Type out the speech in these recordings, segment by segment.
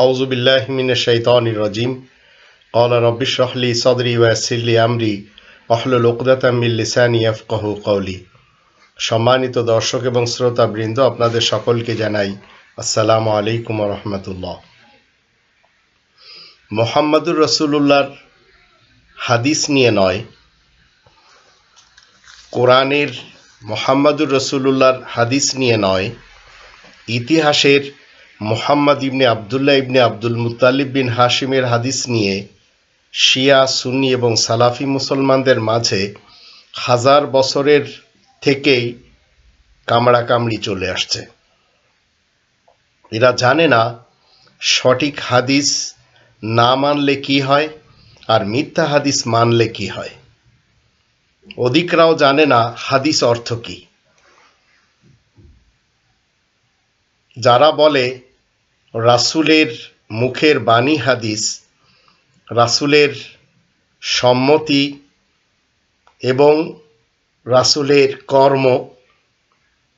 أعوذ بالله من الشيطان الرجيم قال رب اشرح لي صدري ويسر لي أمري واحلل عقدة من লিসানি يفقهوا قولي সম্মানিত দর্শক এবং শ্রোতা বৃন্দ আপনাদের সকলকে জানাই আসসালামু আলাইকুম রহমতুল্লাহ মোহাম্মদুর রসুল্লাহর হাদিস নিয়ে নয় কোরআনের মোহাম্মদুর রসুল্লাহর হাদিস নিয়ে নয় ইতিহাসের Muhammad ibn Abdullah ibn Abdul Muttalib বিন হাশিমের হাদিস নিয়ে শিয়া, সুন্নি এবং সালাফি মুসলমানদের মাঝে হাজার বছরের থেকেই কামড়াকামড়ি চলে আসছে। এরা জানে না সঠিক হাদিস না মানলে কি হয় আর মিথ্যা হাদিস মানলে কি হয়। অধিকরাও জানে না হাদিস অর্থ কি। যারা বলে রাসুলের মুখের বাণী হাদিস, রাসুলের সম্মতি এবং রাসুলের কর্ম,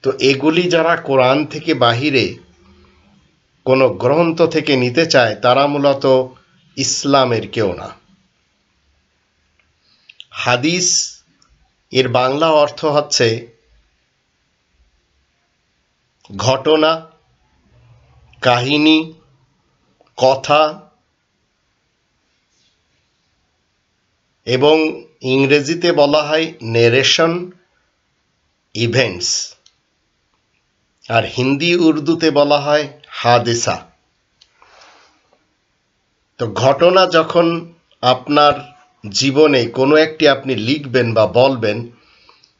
তো এগুলি যারা কোরআন থেকে বাহিরে কোনো গ্রন্থ থেকে নিতে চায়, তারা মূলত ইসলামের কেউ না। হাদিস, এর বাংলা অর্থ হচ্ছে ঘটনা কাহিনী, কথা এবং ইংরেজিতে বলা হয় নেরেশন ইভেন্টস আর হিন্দি, উর্দুতে বলা হয় হাদেসা। তো ঘটনা যখন আপনার জীবনে কোনো একটি আপনি লিখবেন বা বলবেন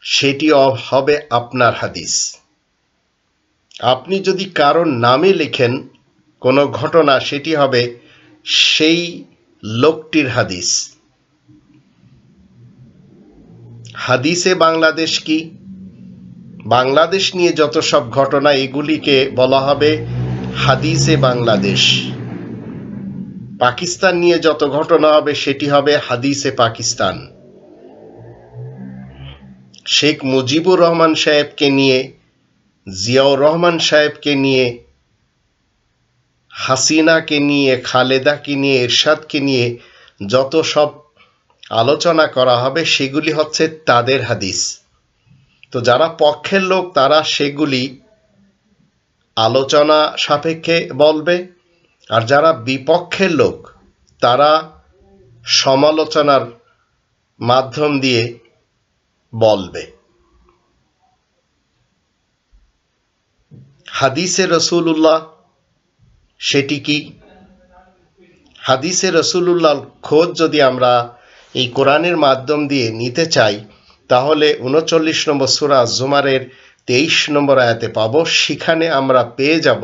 সেটি হবে আপনার হাদিস। আপনি যদি কারোর নামে লেখেন কোনো ঘটনা, সেটি হবে সেই লোকটির হাদিস। হাদিসে বাংলাদেশ কি? বাংলাদেশ নিয়ে যত সব ঘটনা, এগুলিকে বলা হবে হাদিসে বাংলাদেশ। পাকিস্তান নিয়ে যত ঘটনা হবে, সেটি হবে হাদিসে পাকিস্তান। শেখ মুজিবুর রহমান সাহেবকে নিয়ে জিয়াউর রহমান সাহেবকে নিয়ে, হাসিনাকে নিয়ে, খালেদাকে নিয়ে, এরশাদকে নিয়ে যত সব আলোচনা করা হবে, সেগুলি হচ্ছে তাদের হাদিস। তো যারা পক্ষের লোক, তারা সেগুলি আলোচনা সাপেক্ষে বলবে। আর যারা বিপক্ষের লোক, তারা সমালোচনার মাধ্যম দিয়ে বলবে। হাদিসে রসুল্লাহ সেটি কি? হাদিসে রসুল্লাহ খোঁজ যদি আমরা এই কোরআনের মাধ্যম দিয়ে নিতে চাই, তাহলে উনচল্লিশ নম্বর সুরা জুমারের তেইশ নম্বর আয়াতে পাবো, সেখানে আমরা পেয়ে যাব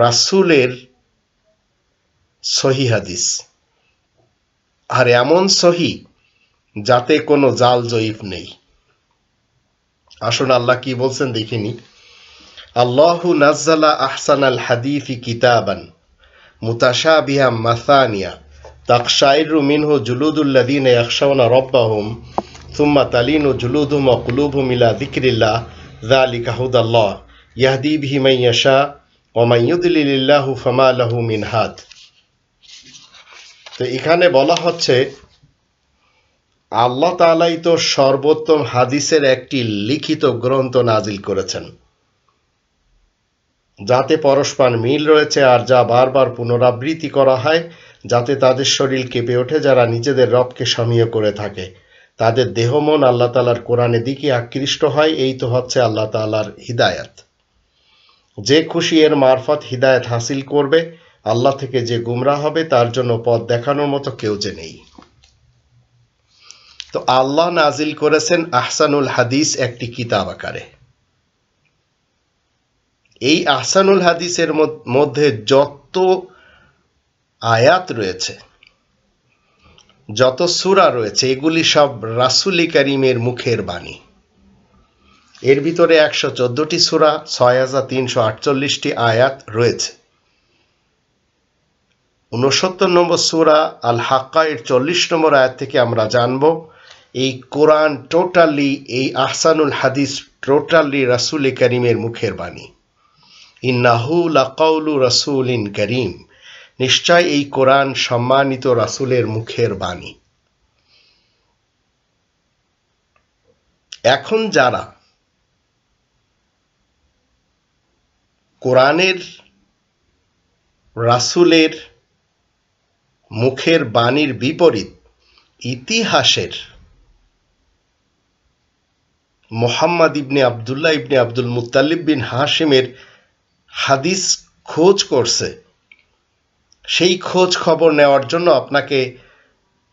রাসুলের সহি হাদিস। আর এমন সহি যাতে কোনো জাল জয়ীফ নেই। আসুন আল্লাহ কি বলছেন দেখিনি আল্লাহু নাজ্জালা আহসান আল হাদিফি কিতাবান মুতাশাবিহা মাসানিয়া তাকশাইরু মিনহু জুলুদুল্লাযীনা ইয়াখশাউনা রাব্বাহুম সুম্মা তালিনু জুলুদুহুম ওয়া কুলুবুহুম ইলা যিকরিল্লাহ যালিকা হুদাল্লাহ ইয়াহদি বিহি মান ইয়াশা ওয়া মান ফামা লাহু মিন হাদ। তো এখানে বলা হচ্ছে, আল্লাহ তাআলাই তো সর্বোত্তম হাদিসের একটি লিখিত গ্রন্থ নাজিল করেছেন। যাতে পরস্পর মিল রয়েছে আর যা বারবার পুনরাবৃত্তি করা হয়, যাতে তাদের শরীর কেঁপে ওঠে যারা নিজেদের রবকে সমীয় করে থাকে। তাদের দেহ মন আল্লাহ তালার কোরআনের দিকে আকৃষ্ট হয়, এই তো হচ্ছে আল্লাহ তালার হিদায়াত। যে খুশি এর মারফত হিদায়ত হাসিল করবে, আল্লাহ থেকে যে গুমরা হবে, তার জন্য পথ দেখানোর মতো কেউ যে নেই। তো আল্লাহ নাজিল করেছেন আহসানুল হাদিস একটি কিতাব আকারে। এই আহসানুল হাদিসের মধ্যে যত আয়াত রয়েছে, যত সুরা রয়েছে, এগুলি সব রাসুলি করিমের মুখের বাণী। এর ভিতরে একশো চোদ্দটি সুরা, ছয় হাজার তিনশো আটচল্লিশটি আয়াত রয়েছে। উনসত্তর নম্বর সুরা আল হাক্কা এর চল্লিশ নম্বর আয়াত থেকে আমরা জানব, এই কোরআন টোটালি, এই আহসানুল হাদিস টোটালি রাসুল করিমের মুখের বাণী। ইন্নাহু লাকাউলু করিম। নিশ্চয় এই কোরআন সম্মানিত রাসূলের মুখের বাণী। এখন যারা কোরআনের রাসূলের মুখের বাণীর বিপরীত ইতিহাসের Muhammad ibn Abdullah ibn Abdul Muttalib bin হাশিমের হাদিস খোঁজ করছে। সেই খোঁজ খবর নেওয়ার জন্য আপনাকে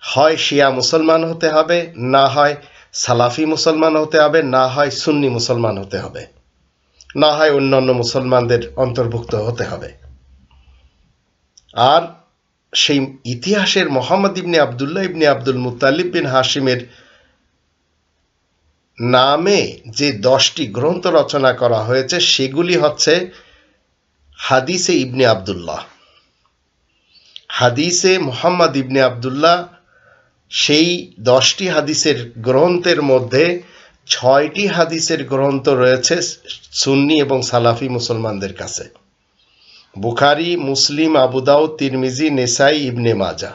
হয় শিয়া মুসলমান হতে হবে, না হয় সালাফি মুসলমান হতে হবে, না হয় সুন্নি মুসলমান হতে হবে। না হয় অন্যান্য মুসলমানদের অন্তর্ভুক্ত হতে হবে। আর সেই ইতিহাসের Muhammad ibn Abdullah ibn Abdul Muttalib বিন হাশিমের নামে যে দশটি গ্রন্থ রচনা করা হয়েছে, সেগুলি হচ্ছে হাদিসে ইবনে আবদুল্লাহ। হাদিসে মোহাম্মদ ইবনে আবদুল্লাহ সেই দশটি হাদিসের গ্রন্থের মধ্যে ছয়টি হাদিসের গ্রন্থ রয়েছে সুন্নি এবং সালাফি মুসলমানদের কাছে। বুখারি, মুসলিম আবুদাউ তিরমিজি, নেসাই, ইবনে মাজা।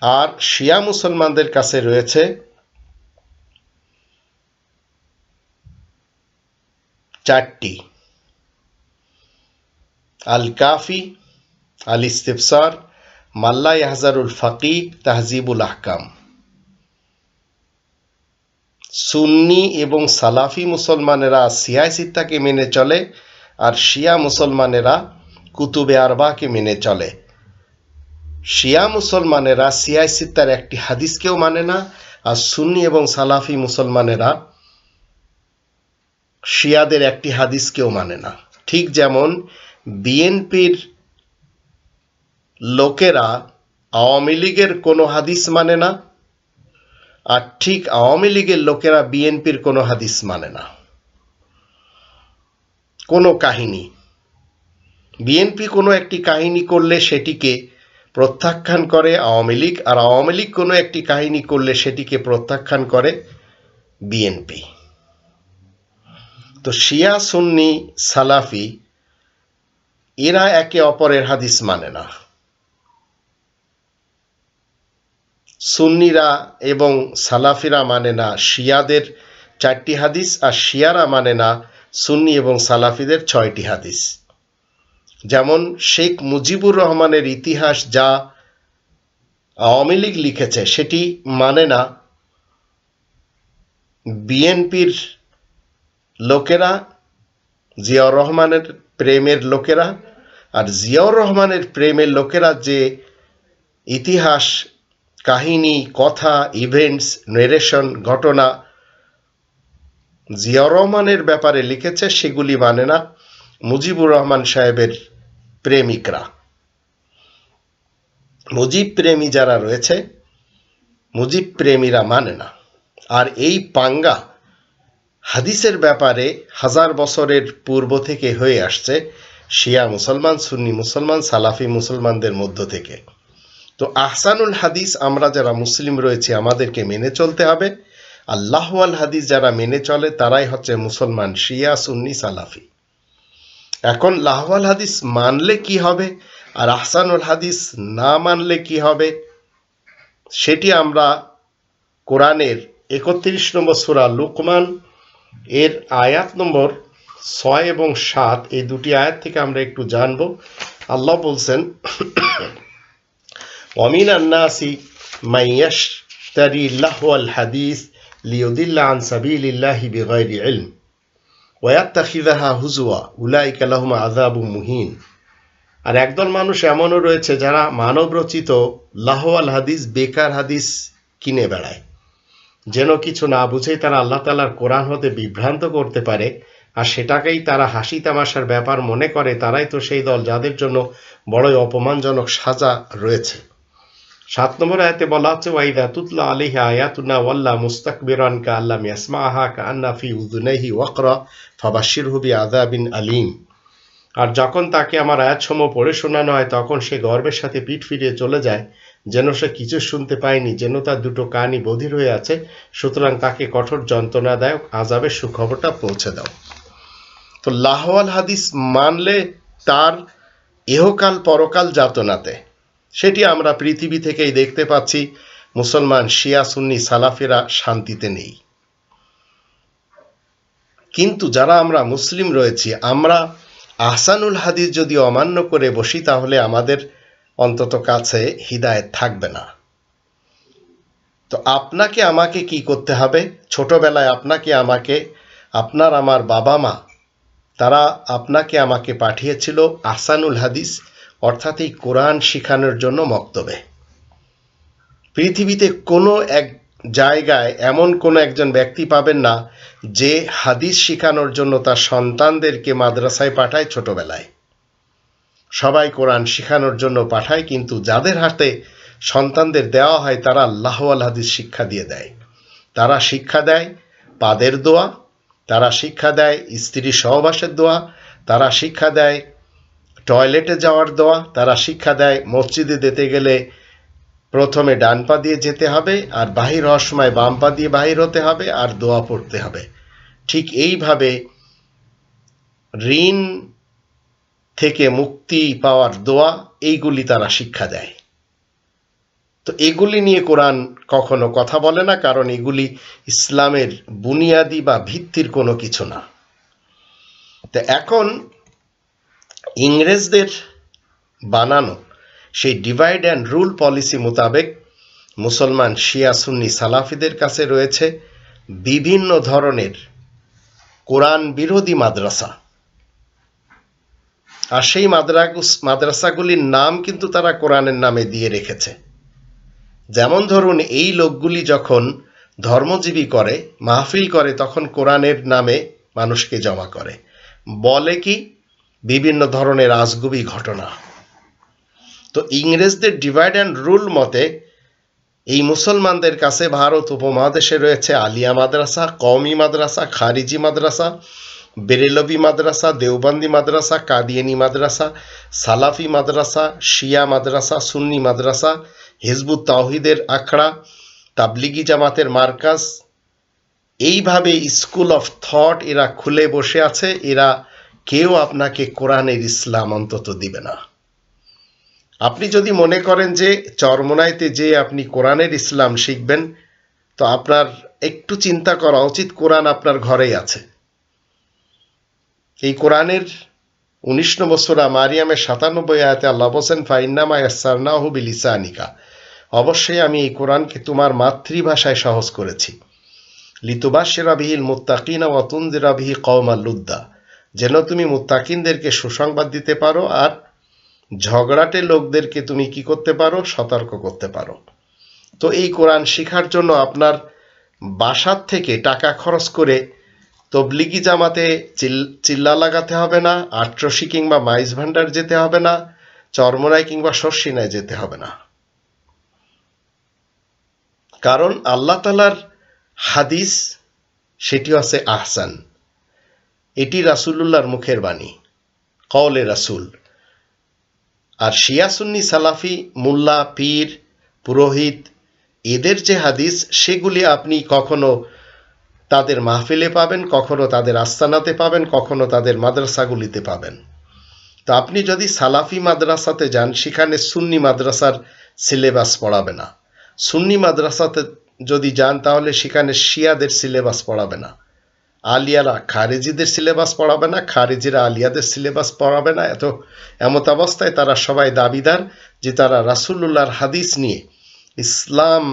আর শিয়া মুসলমানদের কাছে রয়েছে চারটি। আল কাফি আল ইস্তেফসার মাল্লা ইয়াহজারুল ফাকি তাহজিবুল আহকাম। সুন্নি এবং সালাফি মুসলমানেরা সিয়াই সিত্তাকে মেনে চলে আর শিয়া মুসলমানেরা কুতুবে আরবাকে মেনে চলে। শিয়া মুসলমানেরা সিয়াই সিত্তার একটি হাদিসকেও মানে না আর সুন্নি এবং সালাফি মুসলমানেরা শিয়াদের একটি হাদিসকেও মানে না। ঠিক যেমন বিএনপির লোকেরা আওয়ামী লীগের কোনো হাদিস মানে না, আর ঠিক আওয়ামী লীগের লোকেরা বিএনপির কোনো হাদিস মানে না। কোনো কাহিনী। বিএনপি কোনো একটি কাহিনী করলে সেটিকে প্রত্যাখ্যান করে আওয়ামী লীগ, আর আওয়ামী লীগ কোনো একটি কাহিনী করলে সেটিকে প্রত্যাখ্যান করে বিএনপি। তো শিয়া, সুন্নি, সালাফি, এরা একে অপরের হাদিস মানে না। সুন্নিরা এবং সালাফিরা মানে না, শিয়াদের চারটি হাদিস আর শিয়ারা মানে না, সুন্নি এবং সালাফিদের ছয়টি হাদিস। যেমন শেখ মুজিবুর রহমানের ইতিহাস যা আওয়ামী লীগ লিখেছে, সেটি মানে না, বিএনপির লোকেরা, জিয়াউর রহমানের প্রেমের লোকেরা আর জিয়াউর রহমানের প্রেমের লোকেরা যে ইতিহাস, কাহিনী, কথা ইভেন্টস নেরেশন ঘটনা জিয়াউর রহমানের ব্যাপারে লিখেছে, সেগুলি মানে না মুজিবুর রহমান সাহেবের প্রেমিকরা। মুজিব প্রেমী যারা রয়েছে, মুজিব প্রেমীরা মানে না। আর এই পাঙ্গা হাদিসের ব্যাপারে হাজার বছরের পূর্ব থেকে হয়ে আসছে শিয়া মুসলমান, সুন্নি মুসলমান, সালাফি মুসলমানদের মধ্য থেকে। তো আহসানুল হাদিস, আমরা যারা মুসলিম রয়েছি, আমাদেরকে মেনে চলতে হবে। আল্লাহওয়াল হাদিস যারা মেনে চলে, তারাই হচ্ছে মুসলমান, শিয়া, সুন্নি, সালাফি। এখন লাহওয়াল হাদিস মানলে কি হবে? আর আহসানুল হাদিস না মানলে কি হবে? সেটি আমরা কোরআনের একত্রিশ নম্বর সুরা লুকমান এর আয়াত নম্বর ছয় এবং সাত, এই দুটি আয়াত থেকে আমরা একটু জানব। আল্লাহ বলছেন অমিন আন্নাসি মাইয়াস তারি আল হাদিস লিউদিল্লা আন সাবিল্লাহি বিগৈরি ইলম ওয়াত্তাখিদাহা হুজুয়া উলাইকা লাহুম আযাবু মুহিন। আর একদল মানুষ এমনও রয়েছে যারা মানব মানবরচিত লাহওয়াল হাদিস, বেকার হাদিস কিনে বেড়ায়। যেন কিছু না বুঝেই তারা আল্লাহ তালার কোরআন হতে বিভ্রান্ত করতে পারে, আর সেটাকেই তারা হাসি তামাশার ব্যাপার মনে করে, তারাই তো সেই দল যাদের জন্য বড়ই অপমানজনক সাজা রয়েছে। সাত নম্বর আয়াতে বলা হচ্ছে, ওয়াইদা তুতলা আলিহি আয়াতুনা ওয়াল্লা মুস্তাকবিরান কা আল্লাম ইয়াসমাহা কা আন্না ফি উযুনাইহি ওয়াকরা ফাবাশশিরহু বিআযাবিন আলীম। আর যখন তাকে আমার আয়াতসমূহ পড়ে শোনানো হয়, তখন সে গর্বের সাথে পিঠ ফিরিয়ে চলে যায়। যেন সে কিছু শুনতে পায়নি, যেন তার দুটো কানই বধির হয়ে আছে। সুতরাং তাকে কঠোর যন্ত্রণাদায়ক আজাবের সুখবরটা পৌঁছে দাও। তো লাহওয়াল হাদিস মানলে তার ইহকাল পরকাল যাতনাতে। সেটি আমরা পৃথিবী থেকেই দেখতে পাচ্ছি, মুসলমান শিয়া, সুন্নি, সালাফেরা শান্তিতে নেই। কিন্তু যারা আমরা মুসলিম রয়েছি, আমরা আহসানুল হাদিস যদি অমান্য করে বসি, তাহলে আমাদের অন্তত কাছে হৃদায়ত থাকবে না। তো আপনাকে আমাকে কি করতে হবে? ছোটবেলায় আপনাকে আমাকে, আপনার আমার বাবা মা, তারা আপনাকে আমাকে পাঠিয়েছিল আসানুল হাদিস, অর্থাৎ এই কোরআন শিখানোর জন্য মক্তবে। পৃথিবীতে কোনো এক জায়গায় এমন কোনো একজন ব্যক্তি পাবেন না, যে হাদিস শিখানোর জন্য তার সন্তানদেরকে মাদ্রাসায় পাঠায় ছোটবেলায়। সবাই কোরআন শেখানোর জন্য পাঠায়, কিন্তু যাদের হাতে সন্তানদের দেওয়া হয়, তারা আল্লাহ আল হাদিস শিক্ষা দিয়ে দেয়। তারা শিক্ষা দেয় পাদের দোয়া, তারা শিক্ষা দেয় স্ত্রী সহবাসের দোয়া, তারা শিক্ষা দেয় টয়লেটে যাওয়ার দোয়া, তারা শিক্ষা দেয় মসজিদে যেতে গেলে প্রথমে ডান পা দিয়ে যেতে হবে, আর বাহির হওয়ার সময় বাম পা দিয়ে বাহির হতে হবে, আর দোয়া পড়তে হবে। ঠিক এইভাবে ঋণ থেকে মুক্তি পাওয়ার দোয়া, এইগুলি তারা শিক্ষা দেয়। তো এগুলি নিয়ে কোরআন কখনো কথা বলে না, কারণ এগুলি ইসলামের বুনিয়াদি বা ভিত্তির কোনো কিছু না। তো এখন ইংরেজদের বানানো সেই ডিভাইড অ্যান্ড রুল পলিসি মোতাবেক মুসলমান শিয়া, সুন্নি, সালাফিদের কাছে রয়েছে বিভিন্ন ধরনের কোরআন বিরোধী মাদ্রাসা। আর সেই মাদ্রাগুস মাদ্রাসাগুলির নাম কিন্তু তারা কোরআনের নামে দিয়ে রেখেছে। যেমন ধরুন, এই লোকগুলি যখন ধর্মজীবী করে, মাহফিল করে, তখন কোরআনের নামে মানুষকে জমা করে। বলে কি, বিভিন্ন ধরনের আজগুবি ঘটনা। তো ইংরেজদের ডিভাইড অ্যান্ড রুল মতে, এই মুসলমানদের কাছে ভারত উপমহাদেশে রয়েছে আলিয়া মাদ্রাসা, কওমি মাদ্রাসা, খারিজি মাদ্রাসা বেরেলবি মাদ্রাসা, দেওবন্দি মাদ্রাসা, কাদিয়ানি মাদ্রাসা, সালাফি মাদ্রাসা, শিয়া মাদ্রাসা, সুন্নি মাদ্রাসা, হিজবুত তাওহিদের আখড়া, তাবলিগি জামাতের মার্কাজ। এইভাবে স্কুল অফ থট এরা খুলে বসে আছে, এরা কেউ আপনাকে কোরআনের ইসলাম অন্তত দিবে না। আপনি যদি মনে করেন যে চরমোনাইতে যে আপনি কোরআনের ইসলাম শিখবেন, তো আপনার একটু চিন্তা করা উচিত, কোরআন আপনার ঘরেই আছে। এই কোরআনের উনিশ নম্বর সোরা মারিয়ামের সাতানব্বই আয়াতে আল্লাহ বলছেন, ফাইন্নামা ইয়াসারনাহু বিলিসানিকা। অবশ্যই আমি এই কোরআনকে তোমার মাতৃভাষায় সহজ করেছি। লিতুবাসেরা বিহিল মুত্তাকিনা ওয়াতুনজিরা বিহি কওমা লুদ্দা। যেন তুমি মুত্তাকিনদেরকে সুসংবাদ দিতে পারো আর ঝগড়াটে লোকদেরকে তুমি কি করতে পারো? সতর্ক করতে পারো। তো এই কোরআন শেখার জন্য আপনার বাসার থেকে টাকা খরচ করে তবলিগি জামাতে চিল্লা লাগাতে হবে না, আট্রসি কিংবা মাইজ ভান্ডার যেতে হবে না চরমরাই কিংবা শস্যিনায় যেতে হবে না। কারণ আল্লাহ তালার হাদিস সেটি আছে আহসান। এটি রাসুল্লাহর মুখের বাণী, কওলে রাসুল। আর শিয়াসুন্নি সালাফি, মোল্লা, পীর, পুরোহিত, এদের যে হাদিস, সেগুলি আপনি কখনো তাদের মাহফিলে পাবেন, কখনো তাদের আস্তানাতে পাবেন, কখনো তাদের মাদ্রাসাগুলিতে পাবেন। তো আপনি যদি সালাফি মাদ্রাসাতে যান, সেখানে সুন্নি মাদ্রাসার সিলেবাস পড়াবে না। সুন্নি মাদ্রাসাতে যদি যান, তাহলে সেখানে শিয়াদের সিলেবাস পড়াবে না। আলিয়ারা খারেজিদের সিলেবাস পড়াবে না, খারেজিরা আলিয়াদের সিলেবাস পড়াবে না। এত এমত অবস্থায় তারা সবাই দাবিদার যে তারা রাসুল্লাহর হাদিস নিয়ে ইসলাম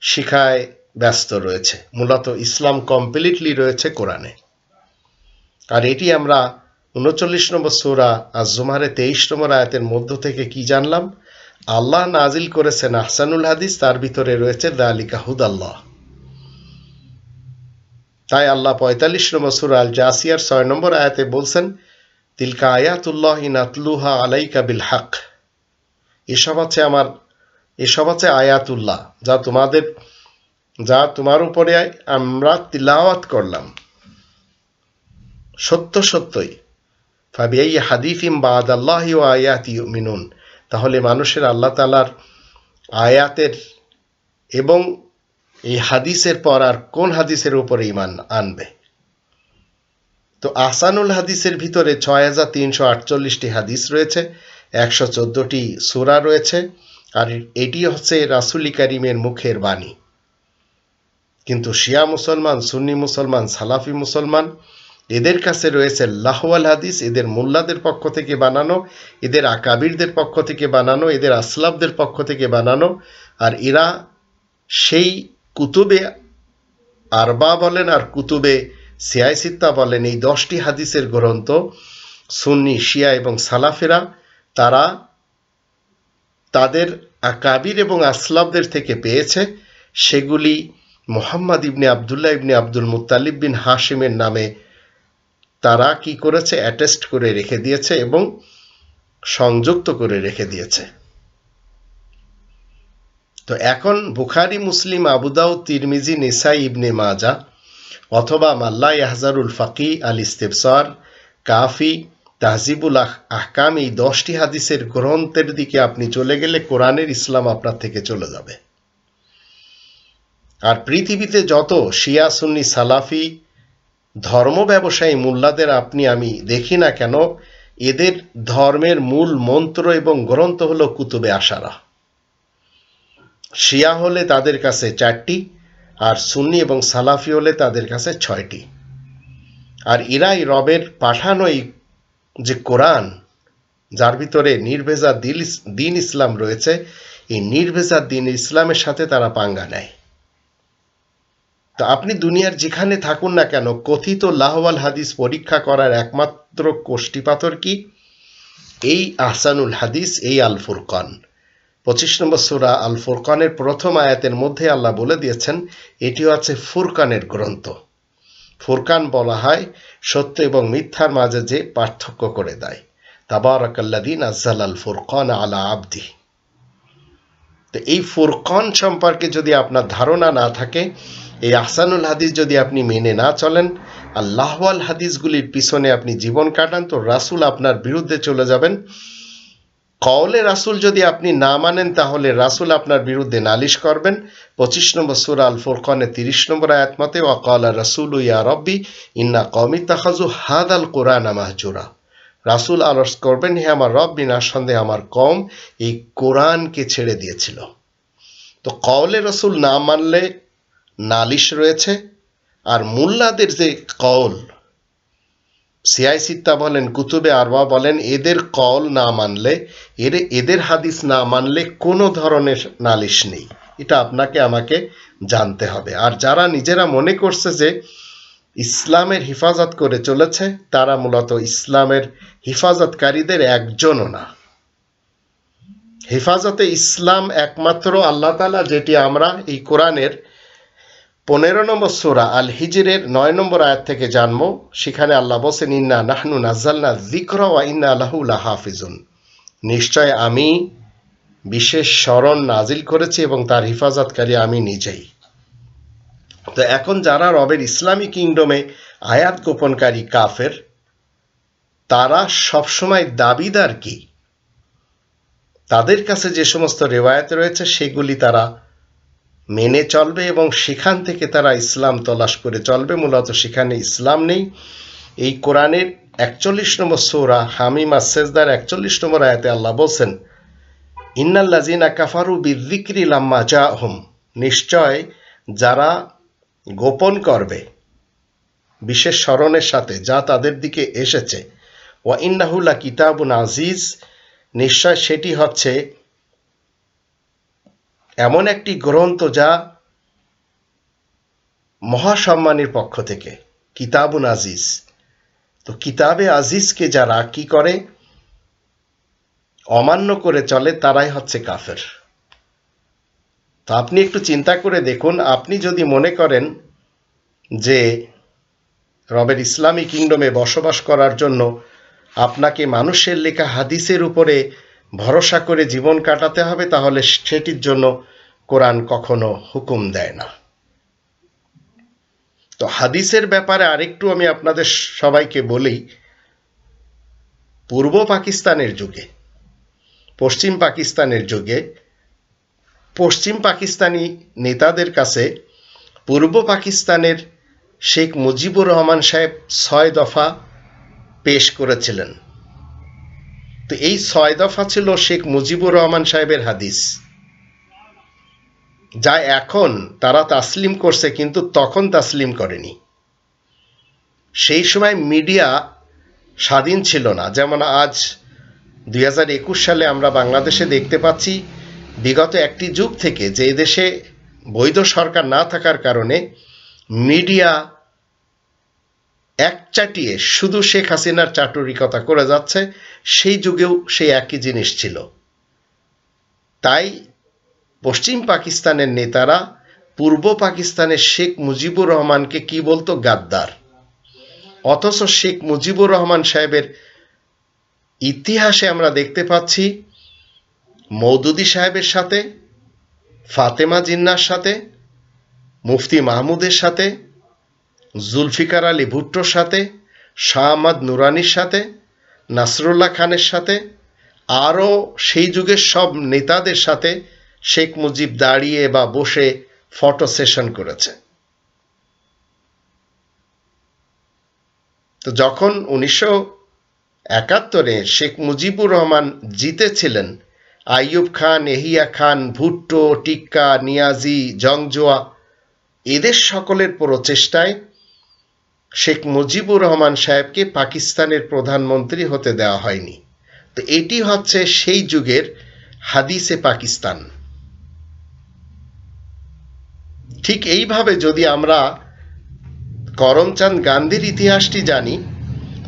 শিখায় ব্যস্ত রয়েছে। মূলত ইসলাম কমপ্লিটলি রয়েছে কোরআনে। আর এটি আমরা উনচল্লিশ নম্বর সৌরা আর জুমারে তেইশ নম্বর আয়াতের মধ্য থেকে কি জানলাম? আল্লাহ নাজিল করেছেন আহসানুল হাদিস, তার ভিতরে রয়েছে দালিকা হুদাল্লাহ। তাই আল্লাহ পঁয়তাল্লিশ নম্বর সুর আল জাসিয়ার ছয় নম্বর আয়াতে বলছেন, তিলকা আয়াতুল্লাহ ইনাতলুহা আলাইকা বিল হাক এসব আছে আমার, এসব আছে আয়াতুল্লাহ, যা তোমাদের যা তোমার উপরে আমরা তিলাওয়াত করলাম। সত্য সত্যই। ফাবিয়াই হাদিফিম বাদ আল্লাহ আয়াতি মিনুন তাহলে মানুষের আল্লাহ তালার আয়াতের এবং এই হাদিসের পর আর কোন হাদিসের উপরে ইমান আনবে? তো আসানুল হাদিসের ভিতরে ছয় হাজার তিনশো আটচল্লিশটি হাদিস রয়েছে, একশো চোদ্দোটি সুরা রয়েছে, আর এটি হচ্ছে রাসুলি কারিমের মুখের বাণী। কিন্তু শিয়া মুসলমান, সুন্নি মুসলমান, সালাফি মুসলমান, এদের কাছে রয়েছে লাহওয়াল হাদিস, এদের মোল্লাদের পক্ষ থেকে বানানো, এদের আকাবিরদের পক্ষ থেকে বানানো, এদের আসলাফদের পক্ষ থেকে বানানো, আর এরা সেই কুতুবে আরবা বলেন আর কুতুবে সিয়াইসিত্তা বলেন, এই দশটি হাদিসের গ্রন্থ সুন্নি, শিয়া এবং সালাফেরা, তারা তাদের আকাবির এবং আসলাফদের থেকে পেয়েছে। সেগুলি Mohammad ibn Abdullah ibn Abdul Muttalib বিন হাশিমের নামে তারা কি করেছে? অ্যাটেস্ট করে রেখে দিয়েছে এবং সংযুক্ত করে রেখে দিয়েছে। তো এখন বুখারি, মুসলিম আবুদাউ তিরমিজি, নিসাই, ইবনে মাজা অথবা মাল্লা ইয়াহজারুল ফাকি, আল ইস্তেফসার কাফি, তাহজিবুল আহ- আহকাম এই দশটি হাদিসের গ্রন্থের দিকে আপনি চলে গেলে কোরআনের ইসলাম আপনার থেকে চলে যাবে। আর পৃথিবীতে যত শিয়া, সুন্নি, সালাফি, ধর্ম ব্যবসায়ী, মোল্লাদের আপনি আমি দেখি না কেন, এদের ধর্মের মূল মন্ত্র এবং গ্রন্থ হলো কুতুবে আশারা। শিয়া হলে তাদের কাছে চারটি, আর সুন্নি এবং সালাফি হলে তাদের কাছে ছয়টি। আর এরাই রবের পাঠানো এই যে কোরআন, যার ভিতরে নির্ভেজা দিল দিন ইসলাম রয়েছে, এই নির্ভেজা দিন ইসলামের সাথে তারা পাঙ্গা নেয়। তো আপনি দুনিয়ার যেখানে থাকুন না কেন, কথিত লাহওয়াল হাদিস পরীক্ষা করার একমাত্র কোষ্ঠীপাথর কি? এই আহসানুল হাদিস, এই আল ফুরকান পঁচিশ নম্বর সুরা আল ফুরকানের প্রথম আয়াতের মধ্যে আল্লাহ বলে দিয়েছেন এটি আছে ফুরকানের গ্রন্থ। ফুরকান বলা হয় সত্য এবং মিথ্যার মাঝে যে পার্থক্য করে দেয়। তাবারাকাল্লাদিন আজ্জাল আল ফুরকান আলা আবদি তো এই ফুরকান সম্পর্কে যদি আপনার ধারণা না থাকে এই আহসানুল হাদিস যদি আপনি মেনে না চলেন আল্লাহওয়াল হাদিসগুলির পিছনে আপনি জীবন কাটান, তো রাসূল আপনার বিরুদ্ধে চলে যাবেন। কওলে রাসুল যদি আপনি না মানেন, তাহলে রাসূল আপনার বিরুদ্ধে নালিশ করবেন। পঁচিশ নম্বর সুরা আল ফুরকানে তিরিশ নম্বর আয়াত মতে ওয়াকালা রাসূল ইয়া রব্বি, ইন্না কওমি তাখাজু হাদ আল কোরআন মাহজুরা। রাসূল আলস করবেন, হে আমার রব, বিনা সন্দেহে আমার কম এই কোরআনকে ছেড়ে দিয়েছিল। তো কওলে রসুল না মানলে নালিশ রয়েছে আর মুল্লাদের যে কল সিয়াই সিত্তা বলেন, কুতুবে আরবা বলেন, এদের কল না মানলে, এর, এদের হাদিস না মানলে কোনো ধরনের নালিশ নেই। এটা আপনাকে, আমাকে জানতে হবে। আর যারা নিজেরা মনে করছে যে ইসলামের হেফাজত করে চলেছে, তারা মূলত ইসলামের হেফাজতকারীদের একজনও না। হেফাজতে ইসলাম একমাত্র আল্লাহ তালা যেটি আমরা এই কোরআনের পনেরো নম্বর সোরা আল হিজরের নয় নম্বর আয়াত থেকে জানব, সেখানে আল্লাহ বসেন ইন্না নাহনু নাজাল্লা জিক্র ওয়া ইন্না আল্লাহুল্লা হাফিজুন নিশ্চয় আমি বিশেষ স্মরণ নাজিল করেছি এবং তার হিফাজতকারী আমি নিজেই। তো এখন যারা রবের ইসলামী কিংডমে আয়াত গোপনকারী কাফের, তারা সবসময় দাবিদার কি? তাদের কাছে যে সমস্ত রেওয়ায়ত রয়েছে, সেগুলি তারা মেনে চলবে এবং সেখান থেকে তারা ইসলাম তলাশ করে চলবে। মূলত সেখানে ইসলাম নেই। এই কোরআনের একচল্লিশ নম্বর সৌরা হামিমা সেজদার একচল্লিশ নম্বর আয়াতে আল্লাহ বলছেন ইন্নাল্লাজিনা কাফারু বিদ্রিক্রি লাম্মা যা হুম নিশ্চয় যারা গোপন করবে, বিশেষ স্মরণের সাথে যা তাদের দিকে এসেছে। ওয়া কিতাবুন আজিজ। নিশ্চয় সেটি হচ্ছে এমন একটি গ্রন্থ যা মহাসম্মানের পক্ষ থেকে, কিতাবুন আজিজ। তো কিতাবে আজিজকে যারা কি করে, অমান্য করে চলে, তারাই হচ্ছে কাফের। তো আপনি একটু চিন্তা করে দেখুন, আপনি যদি মনে করেন যে রবের ইসলামী কিংডমে বসবাস করার জন্য আপনাকে মানুষের লেখা হাদিসের উপরে ভরসা করে জীবন কাটাতে হবে, তাহলে সেটির জন্য কোরআন কখনো হুকুম দেয় না। তো হাদিসের ব্যাপারে আরেকটু আমি আপনাদের সবাইকে বলি, পূর্ব পাকিস্তানের যুগে, পশ্চিম পাকিস্তানের যুগে, পশ্চিম পাকিস্তানি নেতাদের কাছে পূর্ব পাকিস্তানের শেখ মুজিবুর রহমান সাহেব ছয় দফা পেশ করেছিলেন। তো এই ছয় দফা ছিল শেখ মুজিবুর রহমান সাহেবের হাদিস। যা এখন তারা তাসলিম করছে, কিন্তু তখন তাসলিম করেনি। সেই সময় মিডিয়া স্বাধীন ছিল না। যেমন আজ দুই হাজার একুশ সালে আমরা বাংলাদেশে দেখতে পাচ্ছি, বিগত একটি যুগ থেকে যে দেশে বৈধ সরকার না থাকার কারণে মিডিয়া একচাটিয়ে শুধু শেখ হাসিনার চাটুরিকতা করে যাচ্ছে, সেই যুগেও সেই একই জিনিস ছিল। তাই পশ্চিম পাকিস্তানের নেতারা পূর্ব পাকিস্তানের শেখ মুজিবুর রহমানকে কি বলতো? গাদ্দার। অথচ শেখ মুজিবুর রহমান সাহেবের ইতিহাসে আমরা দেখতে পাচ্ছি মৌদুদি সাহেবের সাথে, ফাতেমা জিন্নার সাথে, মুফতি মাহমুদের সাথে জুলফিকার আলী ভুট্টোর সাথে, শাহ আহমদ নুরানির সাথে, নাসরুল্লাহ খানের সাথে, আরও সেই যুগের সব নেতাদের সাথে শেখ মুজিব দাঁড়িয়ে বা বসে ফটো সেশন করেছে। তো যখন উনিশশো একাত্তরে শেখ মুজিবুর রহমান জিতেছিলেন, আইয়ুব খান, এহিয়া খান, ভুট্টো, টিক্কা, নিয়াজি, জংজোয়া, এদের সকলের প্রচেষ্টায় শেখ মুজিবুর রহমান সাহেবকে পাকিস্তানের প্রধানমন্ত্রী হতে দেওয়া হয়নি। তো এটি হচ্ছে সেই যুগের হাদিসে পাকিস্তান। ঠিক এইভাবে যদি আমরা করমচাঁদ গান্ধীর ইতিহাসটি জানি,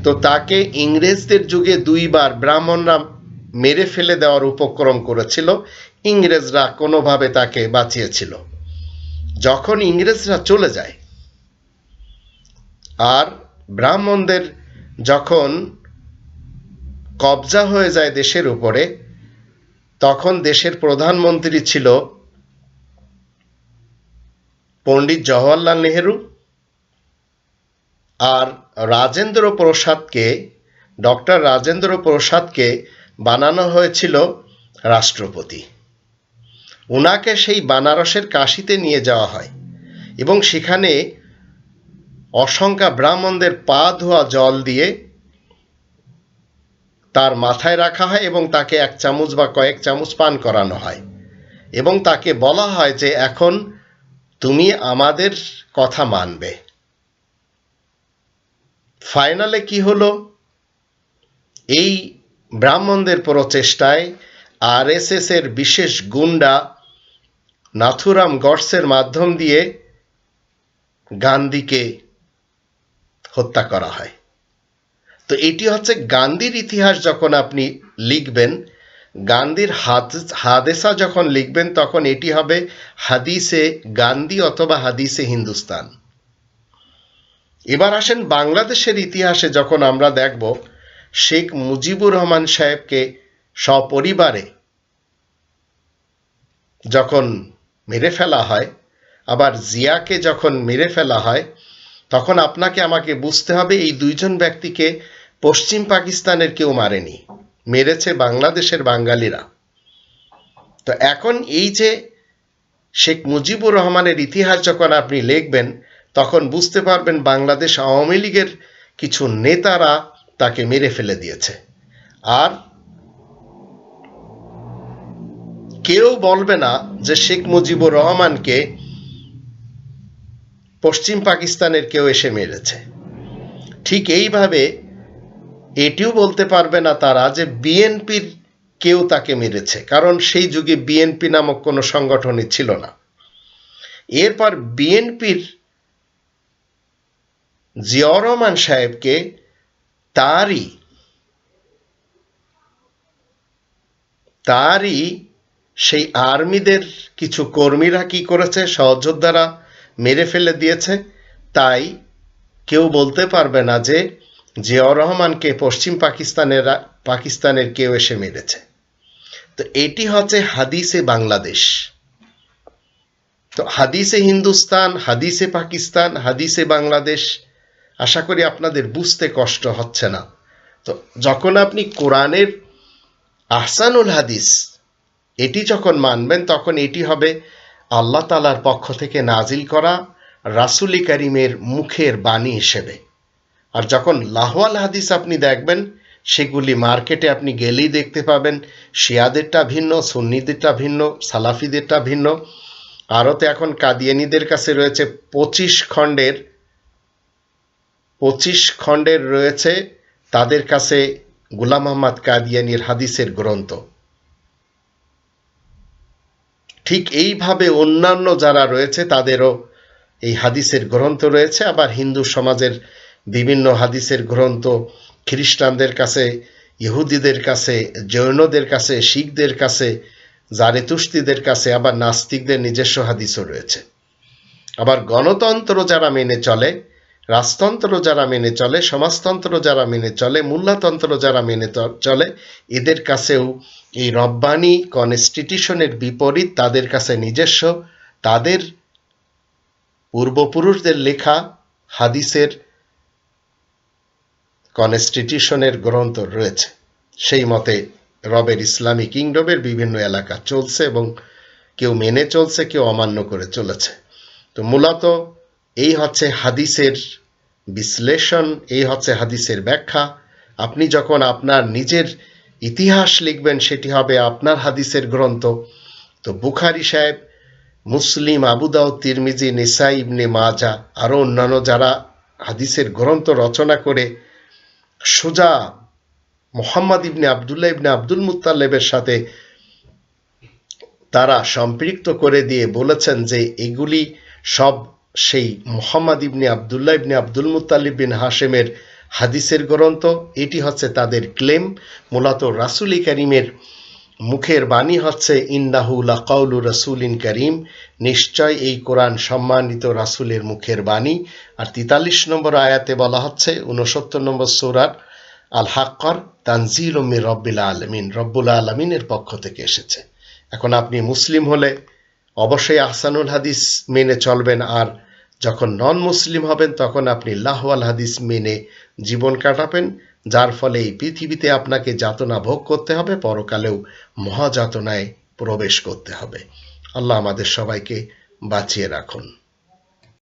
তো তাকে ইংরেজদের যুগে দুইবার ব্রাহ্মণরা মেরে ফেলে দেওয়ার উপক্রম করেছিল, ইংরেজরা কোনোভাবে তাকে বাঁচিয়েছিল। যখন ইংরেজরা চলে যায় আর ব্রাহ্মণদের যখন কবজা হয়ে যায় দেশের উপরে, তখন দেশের প্রধানমন্ত্রী ছিল পণ্ডিত জওয়াহরলাল নেহেরু আর রাজেন্দ্র প্রসাদকে, ডক্টর রাজেন্দ্র প্রসাদকে বানানো হয়েছিল রাষ্ট্রপতি। ওনাকে সেই বানারসের কাশিতে নিয়ে যাওয়া হয় এবং সেখানে অসংখ্য ব্রাহ্মণদের পা ধোয়া জল দিয়ে তার মাথায় রাখা হয় এবং তাকে এক চামচ বা কয়েক চামচ পান করানো হয়। এবং তাকে বলা হয় যে, এখন তুমি আমাদের কথা মানবে। ফাইনালে কি হলো? এই ব্রাহ্মণদের প্রচেষ্টায় আরএসএস এর বিশেষ গুন্ডা নাথুরাম গডসের মাধ্যম দিয়ে গান্ধীকে হত্যা করা হয়। তো এটি হচ্ছে গান্ধীর ইতিহাস যখন আপনি লিখবেন, গান্ধীর হাদেসা যখন লিখবেন, তখন এটি হবে হাদিসে গান্ধী অথবা হাদিসে হিন্দুস্তান। এবার আসেন বাংলাদেশের ইতিহাসে যখন আমরা দেখব, শেখ মুজিবুর রহমান সাহেবকে সপরিবারে যখন মেরে ফেলা হয়, আবার জিয়াকে যখন মেরে ফেলা হয় তখন আপনাকে আমাকে বুঝতে হবে এই দুইজন ব্যক্তিকে পশ্চিম পাকিস্তানের কেউ মারেনি। মেরেছে বাংলাদেশের বাঙালিরা। তো এখন এই যে শেখ মুজিবুর রহমানের ইতিহাস যখন আপনি লিখবেন, তখন বুঝতে পারবেন বাংলাদেশ আওয়ামী লীগের কিছু নেতারা তাকে মেরে ফেলে দিয়েছে। আর কেউ বলবে না যে শেখ মুজিবুর রহমানকে পশ্চিম পাকিস্তানের কেউ এসে মেরেছে। ঠিক এইভাবে এটিও বলতে পারবে না তারা যে বিএনপির কেউ তাকে মেরেছে, কারণ সেই যুগে বিএনপি নামক কোনো সংগঠনই ছিল না। এরপর বিএনপির জিয়াউর রহমান সাহেবকে তারই তারই সেই আর্মিদের কিছু কর্মীরা কি করেছে, সহযোদ্ধারা মেরে ফেলে দিয়েছে। তাই কেউ বলতে পারবে না যে জিয়াউর রহমানকে পশ্চিম পাকিস্তানের পাকিস্তানের কেউ এসে মেরেছে। তো এটি হচ্ছে হাদিসে বাংলাদেশ। তো হাদিসে হিন্দুস্তান, হাদিসে পাকিস্তান, হাদিসে বাংলাদেশ, আশা করি আপনাদের বুঝতে কষ্ট হচ্ছে না। তো যখন আপনি কোরআনের আহসানুল হাদিস, এটি যখন মানবেন, তখন এটি হবে আল্লাহ তালার পক্ষ থেকে নাজিল করা রাসুলি করিমের মুখের বাণী হিসেবে। আর যখন লাহওয়াল হাদিস আপনি দেখবেন, সেগুলি মার্কেটে আপনি গেলেই দেখতে পাবেন, শিয়াদেরটা ভিন্ন, সুন্নিদেরটা ভিন্ন, সালাফিদেরটা ভিন্ন। আরও তো এখন কাদিয়ানিদের কাছে রয়েছে পঁচিশ খণ্ডের পঁচিশ খণ্ডের রয়েছে তাদের কাছে গুলাম আহমদ কাদিয়ানির হাদিসের গ্রন্থ। ঠিক এইভাবে অন্যান্য যারা রয়েছে, তাদেরও এই হাদিসের গ্রন্থ রয়েছে। আবার হিন্দু সমাজের বিভিন্ন হাদিসের গ্রন্থ খ্রিস্টানদের কাছে, ইহুদিদের কাছে, জৈনদের কাছে, শিখদের কাছে, জারেতুস্তিদের কাছে, আবার নাস্তিকদের নিজস্ব হাদিসও রয়েছে। আবার গণতন্ত্র যারা মেনে চলে রাজতন্ত্র যারা মেনে চলে, সমাজতন্ত্র যারা মেনে চলে, মূল্যতন্ত্র যারা মেনে চলে, এদের কাছেও এই রব্বানি কনস্টিটিউশনের বিপরীত তাদের কাছে নিজস্ব। তাদের পূর্বপুরুষদের লেখা হাদিসের কনস্টিটিউশনের গ্রন্থ রয়েছে। সেই মতে রবের ইসলামী কিংডমের বিভিন্ন এলাকা চলছে এবং কেউ মেনে চলছে, কেউ অমান্য করে চলেছে। তো মূলত এই হচ্ছে হাদিসের বিশ্লেষণ, এই হচ্ছে হাদিসের ব্যাখ্যা। আপনি যখন আপনার নিজের ইতিহাস লিখবেন, সেটি হবে আপনার হাদিসের গ্রন্থ। তো বুখারি সাহেব, মুসলিম আবুদাউ তিরমিজি নিসা ইবনে মাজা আরও অন্যান্য যারা হাদিসের গ্রন্থ রচনা করে, সোজা Mohammad ibn Abdullah ibn Abdul মুত্তালেবের সাথে তারা সম্পৃক্ত করে দিয়ে বলেছেন যে এগুলি সব সেই Muhammad ibn Abdullah ibn Abdul Muttalib bin হাশেমের হাদিসের গ্রন্থ। এটি হচ্ছে তাদের ক্লেম। মূলত রাসুল করিমের মুখের বাণী হচ্ছে ইন্নাহুলা কাউলু রসুলিন করিম। নিশ্চয় এই কোরআন সম্মানিত রাসুলের মুখের বাণী। আর তিতাল্লিশ নম্বর আয়াতে বলা হচ্ছে উনসত্তর নম্বর সৌরার আল হাক্কর তানজিল উম্মি রব্বিল আলমিন। রব্বুল আলমিনের পক্ষ থেকে এসেছে। এখন আপনি মুসলিম হলে অবশ্যই আহসানুল হাদিস মেনে চলবেন আর যখন নন মুসলিম হবেন, তখন আপনি লাহওয়াল হাদিস মেনে জীবন কাটাবেন, যার ফলে এই পৃথিবীতে আপনাকে যাতনা ভোগ করতে হবে, পরকালেও মহাযাতনায় প্রবেশ করতে হবে। আল্লাহ আমাদের সবাইকে বাঁচিয়ে রাখুন।